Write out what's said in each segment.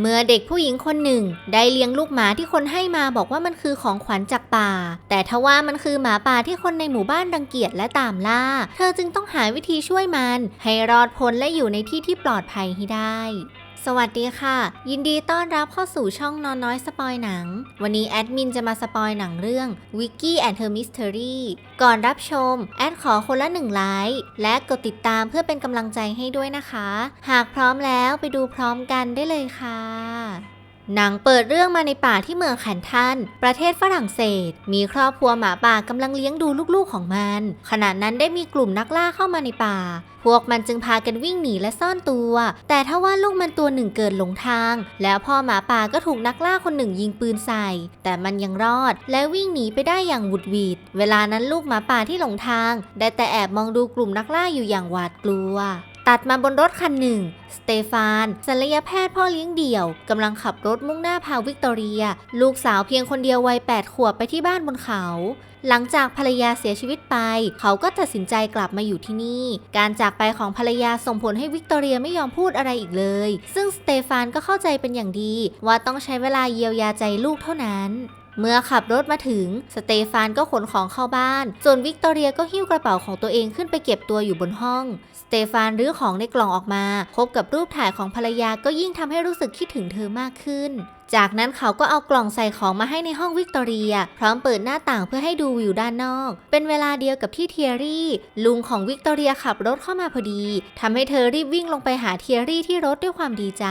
เมื่อเด็กผู้หญิงคนหนึ่ง ได้เลี้ยงลูกหมาที่คนให้มาบอกว่ามันคือของขวัญจากป่า แต่ทว่ามันคือหมาป่าที่คนในหมู่บ้านรังเกียจและตามล่า เธอจึงต้องหาวิธีช่วยมัน ให้รอดพ้นและอยู่ในที่ที่ปลอดภัยให้ได้ สวัสดีค่ะ ยินดีต้อนรับเข้าสู่ช่องนอนน้อยสปอยหนัง วันนี้แอดมินจะมาสปอยหนังเรื่อง Wiki and Her Mystery ก่อนรับชม แอดขอคนละหนึ่งไลค์และกดติดตามเพื่อเป็นกำลังใจให้ด้วยนะคะ หากพร้อมแล้วไปดูพร้อมกันได้เลยค่ะ หนังเปิดเรื่องมาในป่าที่เมืองแคนทัน ประเทศฝรั่งเศส มีครอบครัวหมาป่ากำลังเลี้ยงดูลูกๆของมัน ขณะนั้นได้มีกลุ่มนักล่าเข้ามาในป่า พวกมันจึงพากันวิ่งหนีและซ่อนตัว แต่ถ้าว่าลูกมันตัวหนึ่งเกิดหลงทาง แล้วพ่อหมาป่าก็ถูกนักล่าคนหนึ่งยิงปืนใส่ แต่มันยังรอด และวิ่งหนีไปได้อย่างหวุดหวิด เวลานั้นลูกหมาป่าที่หลงทาง ได้แต่แอบมองดูกลุ่มนักล่าอยู่อย่างหวาดกลัว ตัดมาบนรถคันหนึ่ง สเตฟานศัลยแพทย์พ่อเลี้ยงเดี่ยวกำลังขับรถมุ่งหน้าพาวิกตอเรีย ลูกสาวเพียงคนเดียววัย 8 ขวบไปที่บ้านบนเขา หลังจากภรรยาเสียชีวิตไป เขาก็ตัดสินใจกลับมาอยู่ที่นี่ การจากไปของภรรยาส่งผลให้วิกตอเรียไม่ยอมพูดอะไรอีกเลย ซึ่งสเตฟานก็เข้าใจเป็นอย่างดี ว่าต้องใช้เวลาเยียวยาใจลูกเท่านั้นเมื่อขับรถมาถึง สเตฟานก็ขนของเข้าบ้าน ส่วนวิกตอเรียก็หิ้วกระเป๋าของตัวเองขึ้นไปเก็บตัวอยู่บนห้อง เตฟานรื้อของในกล่องออกมา พบกับรูปถ่ายของภรรยาก็ยิ่งทำให้รู้สึกคิดถึงเธอมากขึ้น จากนั้นเขาก็เอากล่องใส่ของมาให้ในห้องวิกตอเรีย พร้อมเปิดหน้าต่างเพื่อให้ดูวิวด้านนอก เป็นเวลาเดียวกับที่เทียรี่ลุงของวิกตอเรียขับรถเข้ามาพอดีทำให้เธอรีบวิ่งลงไปหาเทียรี่ที่รถด้วยความดีใจ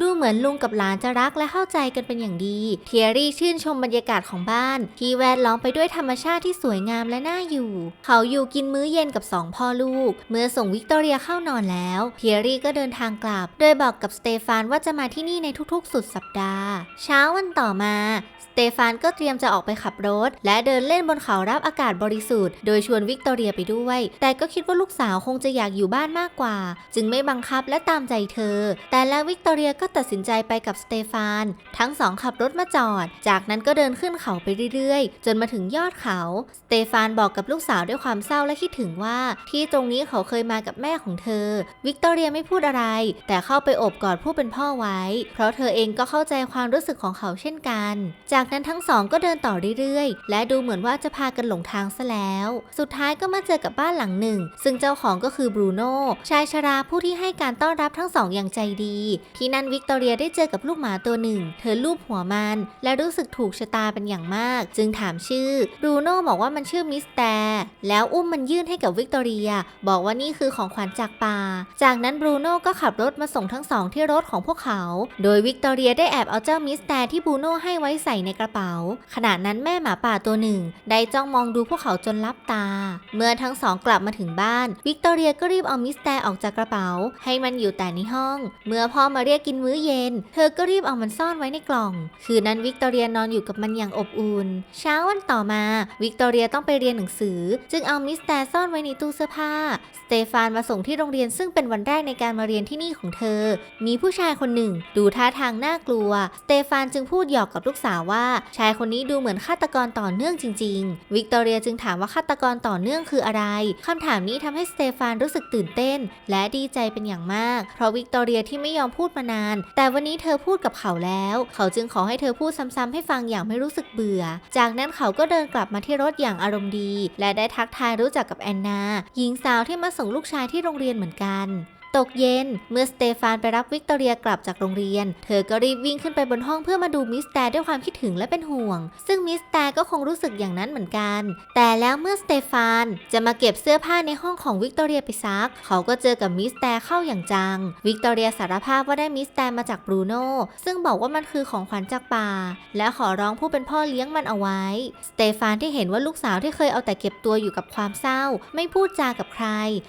ดูเหมือนลุงกับหลานจะรักและเข้าใจกันเป็นอย่างดี เทียรี่ชื่นชมบรรยากาศของบ้าน ที่แวดล้อมไปด้วยธรรมชาติที่สวยงามและน่าอยู่ เขาอยู่กินมื้อเย็นกับสองพ่อลูก เมื่อส่งวิกตอเรียเข้านอนแล้ว เทียรี่ก็เดินทางกลับ โดยบอกกับสเตฟานว่าจะมาที่นี่ในทุกๆ สุดสัปดาห์เช้าวันต่อมา สเตฟานก็เตรียมจะออกไปขับรถ และเดินเล่นบนเขารับอากาศบริสุทธิ์ โดยชวนวิกตอเรียไปด้วย แต่ก็คิดว่าลูกสาวคงจะอยากอยู่บ้านมากกว่า จึงไม่บังคับและตามใจเธอ แต่แล้ววิกตอเรียก็ตัดสินใจไปกับสเตฟาน ทั้งสองขับรถมาจอด จากนั้นก็เดินขึ้นเขาไปเรื่อยๆ จนมาถึงยอดเขา สเตฟานบอกกับลูกสาวด้วยความเศร้าและคิดถึงว่า ที่ตรงนี้เขาเคยมากับแม่ของเธอ วิกตอเรียไม่พูดอะไร แต่เข้าไปโอบกอดผู้เป็นพ่อไว้ เพราะเธอเองก็เข้าใจความความรู้สึกของเขาเช่นกัน จากนั้นทั้งสองก็เดินต่อเรื่อยๆ และดูเหมือนว่าจะพากันหลงทางซะแล้ว สุดท้ายก็มาเจอกับบ้านหลังหนึ่ง ซึ่งเจ้าของก็คือบรูโน่ชายชราผู้ที่ให้การต้อนรับทั้งสองอย่างใจดี ที่นั่นวิกตอเรียได้เจอกับลูกหมาตัวหนึ่ง เธอลูบหัวมัน และรู้สึกถูกชะตาเป็นอย่างมาก จึงถามชื่อบรูโน่บอกว่ามันชื่อมิสแตร์แล้วอุ้มมันยื่นให้กับวิกตอเรีย บอกว่านี่คือของขวัญจากป่า จากนั้นบรูโน่ก็ขับรถมาส่งทั้งสองที่รถของพวกเขา โดยวิกตอเรียได้แอบเอาเจ้ามิสแตร์ที่บูโน่ให้ไว้ใส่ในกระเป๋า ขณะนั้นแม่หมาป่าตัวหนึ่ง ได้จ้องมองดูพวกเขาจนลับตา เมื่อทั้งสองกลับมาถึงบ้าน วิกตอเรียก็รีบเอามิสแตร์ออกจากกระเป๋า ให้มันอยู่แต่ในห้อง เมื่อพ่อมาเรียกกินมื้อเย็น เธอก็รีบเอามันซ่อนไว้ในกล่อง คืนนั้นวิกตอเรียนอนอยู่กับมันอย่างอบอุ่น เช้าวันต่อมา วิกตอเรียต้องไปเรียนหนังสือ จึงเอามิสแตร์ซ่อนไว้ในตู้เสื้อผ้า สเตฟานมาส่งที่โรงเรียนซึ่งเป็นวันแรกในการมาเรียนที่นี่ของเธอ มีผู้ชายคนหนึ่ง ดูท่าทางน่ากลัวสเตฟานจึงพูดหยอกกับลูกสาวว่า ชายคนนี้ดูเหมือนฆาตกรต่อเนื่องจริง ๆ วิกตอเรียจึงถามว่าฆาตกรต่อเนื่องคืออะไรคำถามนี้ทำให้สเตฟานรู้สึกตื่นเต้น และดีใจเป็นอย่างมาก เพราะวิกตอเรียที่ไม่ยอมพูดมานาน แต่วันนี้เธอพูดกับเขาแล้ว เขาจึงขอให้เธอพูดซ้ำๆให้ฟังอย่างไม่รู้สึกเบื่อ จากนั้นเขาก็เดินกลับมาที่รถอย่างอารมณ์ดี และได้ทักทายรู้จักกับแอนนา หญิงสาวที่มาส่งลูกชายที่โรงเรียนเหมือนกัน ตกเย็น เมื่อสเตฟานไปรับวิกตอเรียกลับจากโรงเรียน เธอก็รีบวิ่งขึ้นไปบนห้องเพื่อมาดูมิสแตร์ด้วยความคิดถึงและเป็นห่วง ซึ่งมิสแตร์ก็คงรู้สึกอย่างนั้นเหมือนกัน แต่แล้วเมื่อสเตฟานจะมาเก็บเสื้อผ้าในห้องของวิกตอเรียไปซัก เขาก็เจอกับมิสแตร์เข้าอย่างจัง วิกตอเรียสารภาพว่าได้มิสแตร์มาจากบรูโน่ซึ่งบอกว่ามันคือของขวัญจากป่า และขอร้องผู้เป็นพ่อเลี้ยงมันเอาไว้ สเตฟานที่เห็นว่าลูกสาวที่เคยเอาแต่เก็บตัวอยู่กับความเศร้า ไม่พูดจากับใคร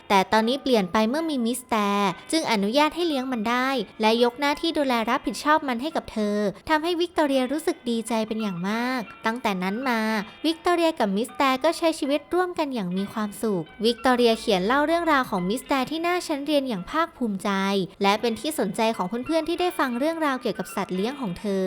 แต่ตอนนี้เปลี่ยนไปเมื่อมีมิสแตรจึงอนุญาตให้เลี้ยงมันได้ และยกหน้าที่ดูแลรับผิดชอบมันให้กับเธอทำให้วิกตอเรียรู้สึกดีใจเป็นอย่างมาก ตั้งแต่นั้นมาวิกตอเรียกับมิสแตร์ก็ใช้ชีวิตร่วมกันอย่างมีความสุข วิกตอเรียเขียนเล่าเรื่องราวของมิสแตร์ที่น่าชั้นเรียนอย่างภาคภูมิใจ และเป็นที่สนใจของเพื่อนๆที่ได้ฟังเรื่องราวเกี่ยวกับสัตว์เลี้ยงของเธอ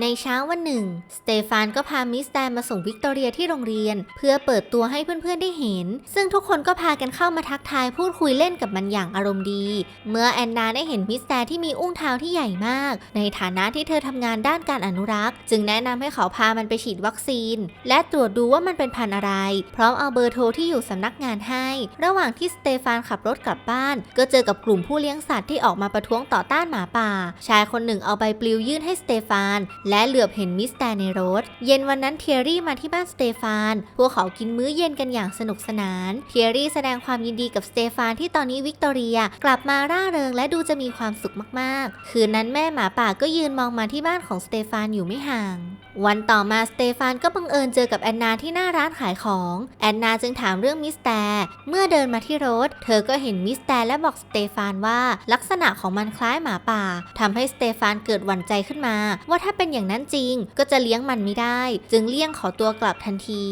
ในเช้าวันหนึ่ง สเตฟานก็พามิสแตร์มาส่งวิกตอเรียที่โรงเรียน เพื่อเปิดตัวให้เพื่อนๆได้เห็น ซึ่งทุกคนก็พากันเข้ามาทักทายพูดคุยเล่นกับมันอย่างอารมณ์ดีเมื่อแอนนาได้เห็นมิสแตร์ที่มีอุ้งเท้าที่ใหญ่มาก ในฐานะที่เธอทำงานด้านการอนุรักษ์ จึงแนะนำให้เขาพามันไปฉีดวัคซีน และตรวจดูว่ามันเป็นพันธุ์อะไร พร้อมเอาเบอร์โทรที่อยู่สำนักงานให้ ระหว่างที่สเตฟานขับรถกลับบ้าน ก็เจอกับกลุ่มผู้เลี้ยงสัตว์ที่ออกมาประท้วงต่อต้านหมาป่า ชายคนหนึ่งเอาใบปลิวยื่นให้สเตฟาน และเหลือบเห็นมิสแตร์ในรถ เย็นวันนั้นเทียรี่มาที่บ้านสเตฟาน พวกเขากินมื้อเย็นกันอย่างสนุกสนาน เทียรี่แสดงความยินดีกับสเตฟานที่ตอนนี้วิกตอเรียกลับับมาร่าเริงและดูจะมีความสุขมากๆ คืนนั้นแม่หมาป่าก็ยืนมองมาที่บ้านของสเตฟานอยู่ไม่ห่าง วันต่อมาสเตฟานก็บังเอิญเจอกับแอนนาที่หน้าร้านขายของ แอนนาจึงถามเรื่องมิสแตร์เมื่อเดินมาที่รถ เธอก็เห็นมิสแตร์และบอกสเตฟานว่าลักษณะของมันคล้ายหมาป่าทำให้สเตฟานเกิดหวั่นใจขึ้นมา ว่าถ้าเป็นอย่างนั้นจริง ก็จะเลี้ยงมันไม่ได้ จึงเลี่ยงขอตัวกลับทันที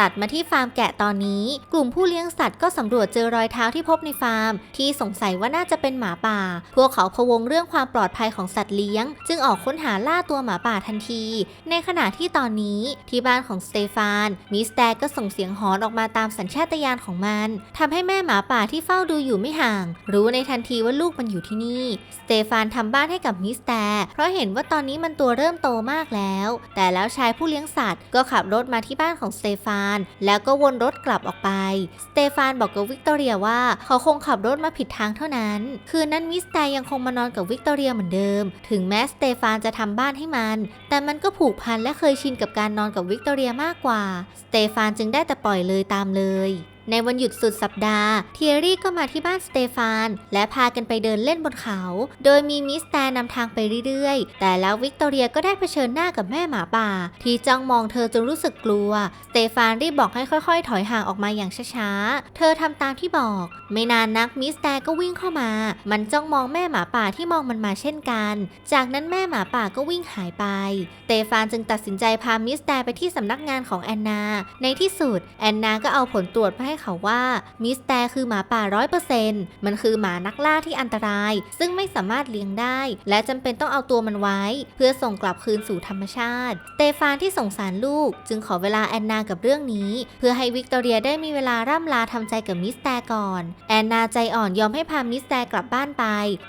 ตัดมาที่ฟาร์มแกะตอนนี้ กลุ่มผู้เลี้ยงสัตว์ก็สำรวจเจอรอยเท้าที่พบในฟาร์ม ที่สงสัยว่าน่าจะเป็นหมาป่า พวกเขาพะวงเรื่องความปลอดภัยของสัตว์เลี้ยง จึงออกค้นหาล่าตัวหมาป่าทันที ในขณะที่ตอนนี้ที่บ้านของสเตฟานมิสแตร์ก็ส่งเสียงหอนออกมาตามสัญชาตญาณของมันทำให้แม่หมาป่าที่เฝ้าดูอยู่ไม่ห่าง รู้ในทันทีว่าลูกมันอยู่ที่นี่ สเตฟานทำบ้านให้กับมิสแตร์เพราะเห็นว่าตอนนี้มันตัวเริ่มโตมากแล้ว แต่แล้วชายผู้เลี้ยงสัตว์ ก็ขับรถมาที่บ้านของสเตฟาน แล้วก็วนรถกลับออกไป สเตฟานบอกกับวิกตอเรียว่าเขาคงขับรถมาผิดทางเท่านั้น คืนนั้นมิสแตร์ยังคงมานอนกับวิกตอเรียเหมือนเดิม ถึงแม้สเตฟานจะทำบ้านให้มัน แต่มันก็ผูกพันและเคยชินกับการนอนกับวิกตอเรียมากกว่า สเตฟานจึงได้แต่ปล่อยเลยตามเลย ในวันหยุดสุดสัปดาห์เทียรี่ก็มาที่บ้านสเตฟาน และพากันไปเดินเล่นบนเขา โดยมีมิสแตนนำทางไปเรื่อยๆ แต่แล้ววิกตอเรียก็ได้เผชิญหน้ากับแม่หมาป่า ที่จ้องมองเธอจนรู้สึกกลัว สเตฟานรีบบอกให้ค่อยๆ ถอยห่างออกมาอย่างช้าๆ เธอทำตามที่บอก ไม่นานนักมิสแตนก็วิ่งเข้ามา มันจ้องมองแม่หมาป่าที่มองมันมาเช่นกัน จากนั้นแม่หมาป่าก็วิ่งหายไปสเตฟานจึงตัดสินใจพามิสแตนไปที่สำนักงานของแอนนา ในที่สุดแอนนาก็เอาผลตรวจมาให้เขาว่ามิสแตร์คือหมาป่าร้อยเปอร์เซ็นต์มันคือหมานักล่าที่อันตราย ซึ่งไม่สามารถเลี้ยงได้ และจำเป็นต้องเอาตัวมันไว้ เพื่อส่งกลับคืนสู่ธรรมชาติสเตฟานที่สงสารลูก จึงขอเวลาแอนนากับเรื่องนี้ เพื่อให้วิกตอเรียได้มีเวลาร่ำลาทำใจกับมิสแตร์ก่อน แอนนาใจอ่อนยอมให้พามิสแตร์กลับบ้านไป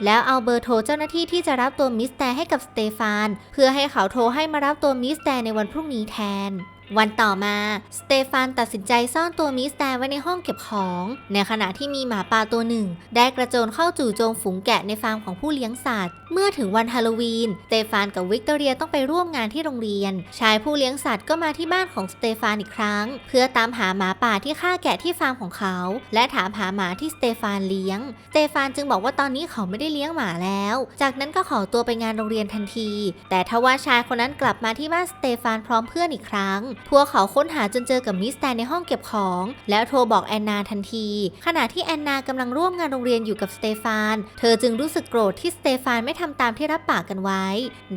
แล้วเอาเบอร์โทรเจ้าหน้าที่ที่จะรับตัวมิสแตร์ให้กับสเตฟาน เพื่อให้เขาโทรให้มารับตัวมิสแตร์ในวันพรุ่งนี้แทน วันต่อมา สเตฟานตัดสินใจซ่อนตัวมิสแตร์ไว้ในห้องเก็บของ ในขณะที่มีหมาป่าตัวหนึ่ง ได้กระโจนเข้าจู่โจมฝูงแกะในฟาร์มของผู้เลี้ยงสัตว์ เมื่อถึงวันฮาโลวีน สเตฟานกับวิกตอเรียต้องไปร่วมงานที่โรงเรียน ชายผู้เลี้ยงสัตว์ก็มาที่บ้านของสเตฟานอีกครั้ง เพื่อตามหาหมาป่าที่ฆ่าแกะที่ฟาร์มของเขา และถามหาหมาที่สเตฟานเลี้ยง สเตฟานจึงบอกว่าตอนนี้เขาไม่ได้เลี้ยงหมาแล้ว จากนั้นก็ขอตัวไปงานโรงเรียนทันที แต่ทว่าชายคนนั้นกลับมาที่บ้านสเตฟานพร้อมเพื่อนอีกครั้งพวกเขาค้นหาจนเจอกับมิสแตนในห้องเก็บของ แล้วโทรบอกแอนนาทันที ขณะที่แอนนากำลังร่วมงานโรงเรียนอยู่กับสเตฟาน เธอจึงรู้สึกโกรธที่สเตฟานไม่ทำตามที่รับปากกันไว้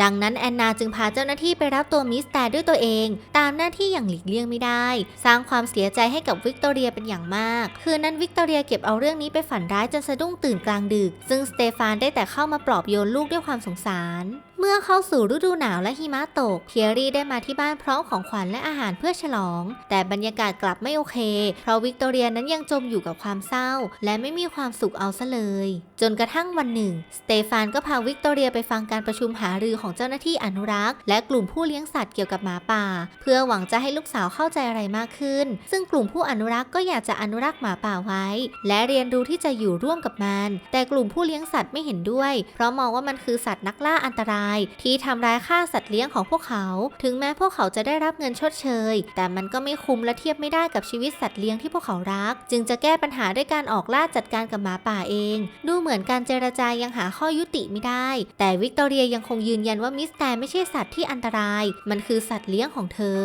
ดังนั้นแอนนาจึงพาเจ้าหน้าที่ไปรับตัวมิสแตนด้วยตัวเอง ตามหน้าที่อย่างหลีกเลี่ยงไม่ได้ สร้างความเสียใจให้กับวิกตอเรียเป็นอย่างมาก คืนนั้นวิกตอเรียเก็บเอาเรื่องนี้ไปฝันร้ายจนสะดุ้งตื่นกลางดึก ซึ่งสเตฟานได้แต่เข้ามาปลอบโยนลูกด้วยความสงสาร เมื่อเข้าสู่ฤดูหนาวและหิมะตก เทียรี่ได้มาที่บ้านพร้อมของขวัญและอาหารเพื่อฉลอง แต่บรรยากาศกลับไม่โอเค เพราะวิกตอเรียนั้นยังจมอยู่กับความเศร้า และไม่มีความสุขเอาซะเลย จนกระทั่งวันหนึ่ง สเตฟานก็พาวิกตอเรียไปฟังการประชุมหารือของเจ้าหน้าที่อนุรักษ์ และกลุ่มผู้เลี้ยงสัตว์เกี่ยวกับหมาป่า เพื่อหวังจะให้ลูกสาวเข้าใจอะไรมากขึ้น ซึ่งกลุ่มผู้อนุรักษ์ก็อยากจะอนุรักษ์หมาป่าไว้ และเรียนรู้ที่จะอยู่ร่วมกับมัน แต่กลุ่มผู้เลี้ยงสัตว์ไม่เห็นด้วย เพราะมองว่ามันคือสัตว์นักล่าอันตรายที่ทำร้ายฆ่าสัตว์เลี้ยงของพวกเขา ถึงแม้พวกเขาจะได้รับเงินชดเชย แต่มันก็ไม่คุ้มและเทียบไม่ได้กับชีวิตสัตว์เลี้ยงที่พวกเขารัก จึงจะแก้ปัญหาด้วยการออกล่าจัดการกับหมาป่าเอง ดูเหมือนการเจรจายังหาข้อยุติไม่ได้ แต่วิกตอเรียยังคงยืนยันว่ามิสแตนไม่ใช่สัตว์ที่อันตราย มันคือสัตว์เลี้ยงของเธอ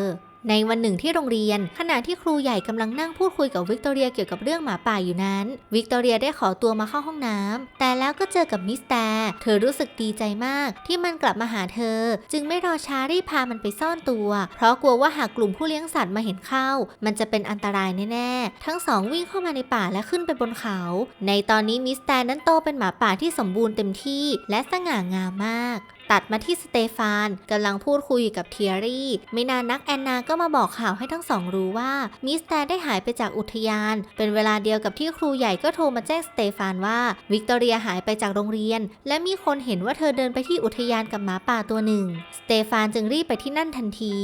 ในวันหนึ่งที่โรงเรียน ขณะที่ครูใหญ่กำลังนั่งพูดคุยกับวิกตอเรียเกี่ยวกับเรื่องหมาป่าอยู่นั้น วิกตอเรียได้ขอตัวมาเข้าห้องน้ำแต่แล้วก็เจอกับมิสแตร์เธอรู้สึกดีใจมาก ที่มันกลับมาหาเธอ จึงไม่รอช้ารีบพามันไปซ่อนตัว เพราะกลัวว่าหากกลุ่มผู้เลี้ยงสัตว์มาเห็นเข้า มันจะเป็นอันตรายแน่ๆ ทั้งสองวิ่งเข้ามาในป่าและขึ้นไปบนเขา ในตอนนี้มิสแตร์นั้นโตเป็นหมาป่าที่สมบูรณ์เต็มที่ และสง่างามมาก ตัดมาที่สเตฟานกำลังพูดคุยกับเทียรี่ ไม่นานนักแอนนาก็มาบอกข่าวให้ทั้งสองรู้ว่ามิสแตนได้หายไปจากอุทยาน เป็นเวลาเดียวกับที่ครูใหญ่ก็โทรมาแจ้งสเตฟานว่าวิกตอเรียหายไปจากโรงเรียน และมีคนเห็นว่าเธอเดินไปที่อุทยานกับหมาป่าตัวหนึ่ง สเตฟานจึงรีบไปที่นั่นทันที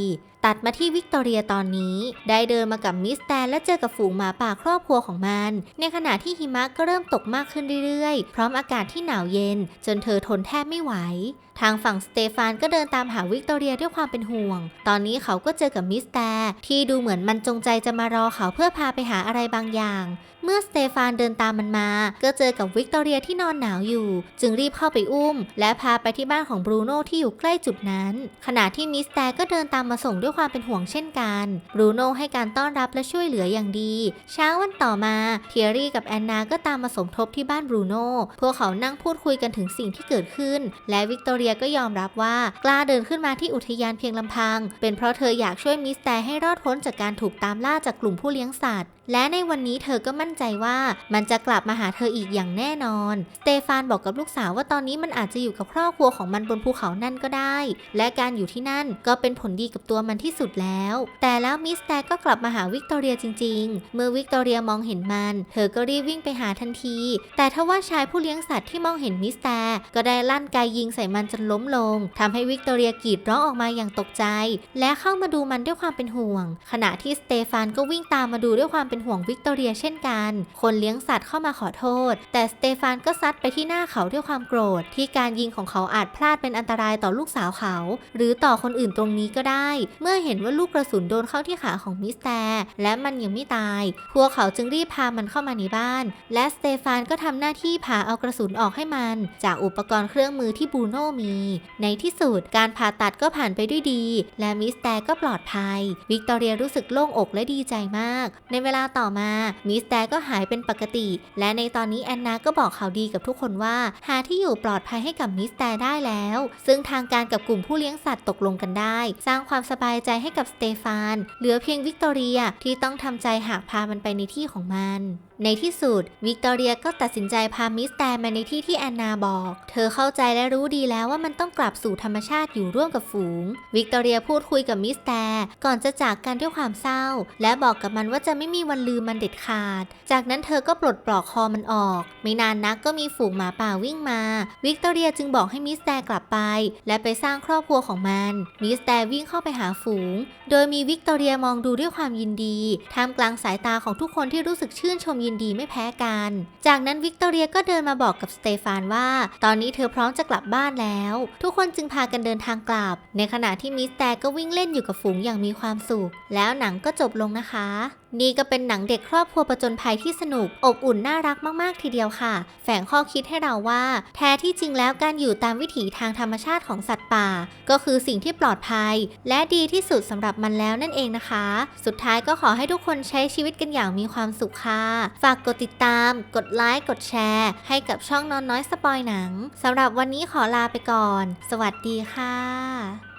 ตัดมาที่วิกตอเรียตอนนี้ ได้เดินมากับมิสแตนและเจอกับฝูงหมาป่าครอบครัวของมัน ในขณะที่หิมะก็เริ่มตกมากขึ้นเรื่อยๆ พร้อมอากาศที่หนาวเย็น จนเธอทนแทบไม่ไหว ทางฝั่งสเตฟานก็เดินตามหาวิกตอเรียด้วยความเป็นห่วง ตอนนี้เขาก็เจอกับมิสแตร์ที่ดูเหมือนมันจงใจจะมารอเขาเพื่อพาไปหาอะไรบางอย่าง เมื่อสเตฟานเดินตามมันมา ก็เจอกับวิกตอเรียที่นอนหนาวอยู่ จึงรีบเข้าไปอุ้ม และพาไปที่บ้านของบรูโน่ที่อยู่ใกล้จุดนั้น ขณะที่มิสแตร์ก็เดินตามมาส่งด้วยความเป็นห่วงเช่นกันบรูโน่ให้การต้อนรับและช่วยเหลืออย่างดี เช้าวันต่อมาเทียรี่กับแอนนาก็ตามมาสมทบที่บ้านบรูโน่พวกเขานั่งพูดคุยกันถึงสิ่งที่เกิดขึ้น และวิกตอเรียก็ยอมรับว่ากล้าเดินขึ้นมาที่อุทยานเพียงลำพัง เป็นเพราะเธออยากช่วยมิสแตร์ให้รอดพ้นจากการถูกตามล่าจากกลุ่มผู้เลี้ยงสัตว์ และในวันนี้เธอก็มั่นใจว่ามันจะกลับมาหาเธออีกอย่างแน่นอนสเตฟานบอกกับลูกสาวว่าตอนนี้มันอาจจะอยู่กับครอบครัวของมันบนภูเขานั่นก็ได้ และการอยู่ที่นั่นก็เป็นผลดีกับตัวมันที่สุดแล้ว แต่แล้วมิสแตร์ก็กลับมาหาวิกตอเรียจริง ๆ เมื่อวิกตอเรียมองเห็นมัน เธอก็รีบวิ่งไปหาทันที แต่ทว่าชายผู้เลี้ยงสัตว์ที่มองเห็นมิสแตร์ก็ได้ลั่นไกยิงใส่มันจนล้มลงทำให้วิกตอเรียกรีดร้องออกมาอย่างตกใจ และเข้ามาดูมันด้วยความเป็นห่วง ขณะที่สเตฟานก็วิ่งตามมาดูด้วยความเป็นห่วงวิกตอเรียเช่นกันคนเลี้ยงสัตว์เข้ามาขอโทษ แต่สเตฟานก็ซัดไปที่หน้าเขาด้วยความโกรธ ที่การยิงของเขาอาจพลาดเป็นอันตรายต่อลูกสาวเขา หรือต่อคนอื่นตรงนี้ก็ได้ เมื่อเห็นว่าลูกกระสุนโดนเข้าที่ขาของมิสแตร์และมันยังไม่ตาย พวกเขาจึงรีบพามันเข้ามาในบ้าน และสเตฟานก็ทำหน้าที่ผ่าเอากระสุนออกให้มัน จากอุปกรณ์เครื่องมือที่บูโน่มี ในที่สุดการผ่าตัดก็ผ่านไปด้วยดี และมิสแตร์ก็ปลอดภัย วิกตอเรียรู้สึกโล่งอกและดีใจมาก ในเวลาต่อมามิสแตร์ก็หายเป็นปกติ และในตอนนี้แอนนาก็บอกข่าวดีกับทุกคนว่า หาที่อยู่ปลอดภัยให้กับมิสแตร์ได้แล้ว ซึ่งทางการกับกลุ่มผู้เลี้ยงสัตว์ตกลงกันได้ สร้างความสบายใจให้กับสเตฟาน เหลือเพียงวิกตอเรียที่ต้องทำใจหากพามันไปในที่ของมันในที่สุด วิกตอเรียก็ตัดสินใจพามิสแตร์มาในที่ที่แอนนาบอก เธอเข้าใจและรู้ดีแล้วว่ามันต้องกลับสู่ธรรมชาติอยู่ร่วมกับฝูง วิกตอเรียพูดคุยกับมิสแตร์ก่อนจะจากกันด้วยความเศร้า และบอกกับมันว่าจะไม่มีวันลืมมันเด็ดขาด จากนั้นเธอก็ปลดปลอกคอมันออก ไม่นานนักก็มีฝูงหมาป่าวิ่งมา วิกตอเรียจึงบอกให้มิสแตร์กลับไป และไปสร้างครอบครัวของมัน มิสแตร์วิ่งเข้าไปหาฝูง โดยมีวิกตอเรียมองดูด้วยความยินดี ท่ามกลางสายตาของทุกคนที่รู้สึกชื่นชมยินดีไม่แพ้กัน จากนั้นวิกตอเรียก็เดินมาบอกกับสเตฟานว่า ตอนนี้เธอพร้อมจะกลับบ้านแล้ว ทุกคนจึงพากันเดินทางกลับ ในขณะที่มิสแตร์ก็วิ่งเล่นอยู่กับฝูงอย่างมีความสุข แล้วหนังก็จบลงนะคะ นี่ก็เป็นหนังเด็กครอบครัวประจนภัยที่สนุก อบอุ่นน่ารักมากๆ ทีเดียวค่ะ แฝงข้อคิดให้เราว่า แท้ที่จริงแล้วการอยู่ตามวิถีทางธรรมชาติของสัตว์ป่า ก็คือสิ่งที่ปลอดภัย และดีที่สุดสำหรับมันแล้วนั่นเองนะคะ สุดท้ายก็ขอให้ทุกคนใช้ชีวิตกันอย่างมีความสุขค่ะ ฝากกดติดตาม กดไลค์กดแชร์ ให้กับช่องนอนน้อยสปอยหนังสำหรับวันนี้ขอลาไปก่อน สวัสดีค่ะ